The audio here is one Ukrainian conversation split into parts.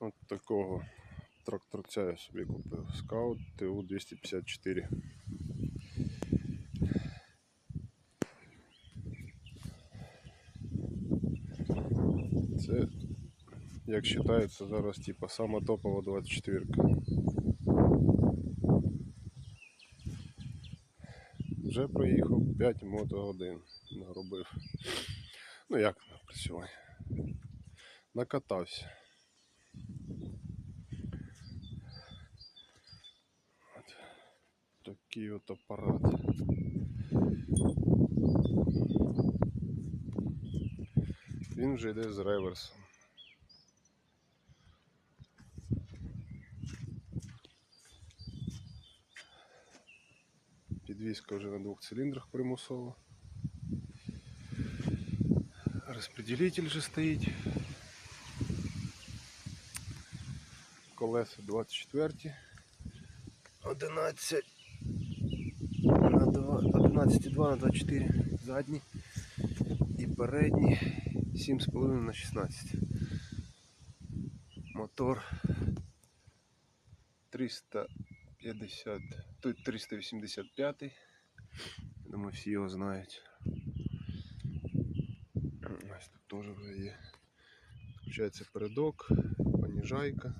От такого тракторця я собі купив. Scout ТУ-254. Це, як вважається, зараз типа сама топова 24. Вже проїхав 5 мотогодин. Наробив. Ну як напрацювання? Накатався. От. Такий от апарат. Він вже йде з реверсом. Підвізка вже на двох циліндрах примусово. Розпределитель же стоїть. Колеса 24. 11 на 2, 11,2 на 24 задні і передні 7,5 на 16. Мотор 350, тут 385. Я Думаю, всі його знають. Ось тут теж вже є. Включається передок, поніжайка,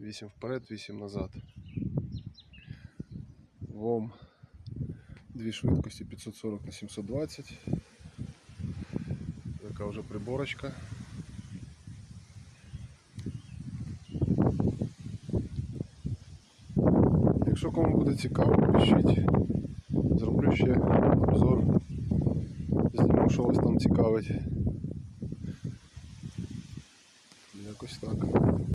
8 вперед, 8 назад. ВОМ дві швидкості 540 на 720. Така вже приборочка. Якщо кому буде цікаво, пишіть. Зроблю ще обзор. Зніму, що вас там цікавить. Якось так.